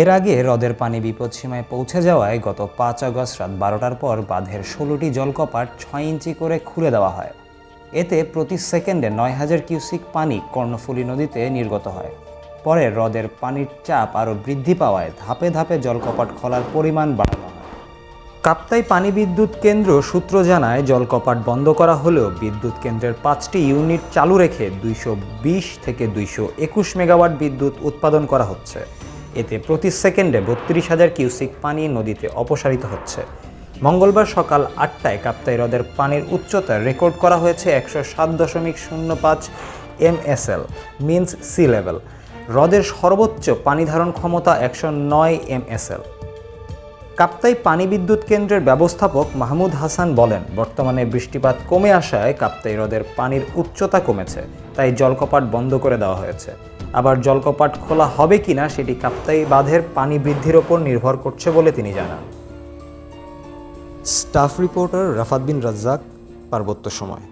এর আগে হ্রদের পানি বিপদসীমায় পৌঁছে যাওয়ায় গত পাঁচ আগস্ট রাত বারোটার পর বাঁধের ষোলোটি জলকপাট ছয় ইঞ্চি করে খুলে দেওয়া হয়। এতে প্রতি সেকেন্ডে নয় হাজার কিউসিক পানি কর্ণফুলী নদীতে নির্গত হয়। পরে হ্রদের পানির চাপ আরও বৃদ্ধি পাওয়ায় ধাপে ধাপে জলকপাট খোলার পরিমাণ বাড়ানো হয়। কাপ্তাই পানি বিদ্যুৎ কেন্দ্র সূত্র জানায়, জলকপাট বন্ধ করা হলেও বিদ্যুৎ কেন্দ্রের পাঁচটি ইউনিট চালু রেখে দুইশো বিশ থেকে দুইশো একুশ মেগাওয়াট বিদ্যুৎ উৎপাদন করা হচ্ছে। এতে প্রতি সেকেন্ডে বত্রিশ হাজার কিউসিক পানি নদীতে অপসারিত হচ্ছে। মঙ্গলবার সকাল আটটায় কাপ্তাই হ্রদের পানির উচ্চতা রেকর্ড করা হয়েছে একশো সাত দশমিক শূন্য পাঁচ এমএসএল, মিনস সি লেভেল। হ্রদের সর্বোচ্চ পানি ধারণ ক্ষমতা একশো নয় এমএসএল। কাপ্তাই পানি বিদ্যুৎ কেন্দ্রের ব্যবস্থাপক মাহমুদ হাসান বলেন, বর্তমানে বৃষ্টিপাত কমে আসায় কাপ্তাই হ্রদের পানির উচ্চতা কমেছে, তাই জলকপাট বন্ধ করে দেওয়া হয়েছে। আবার জলকপাট খোলা হবে কি না সেটি কাপ্তাই বাঁধের পানি বৃদ্ধির ওপর নির্ভর করছে বলে তিনি জানান। স্টাফ রিপোর্টার রাফাত বিন রাজ্জাক, পার্বত্য সময়।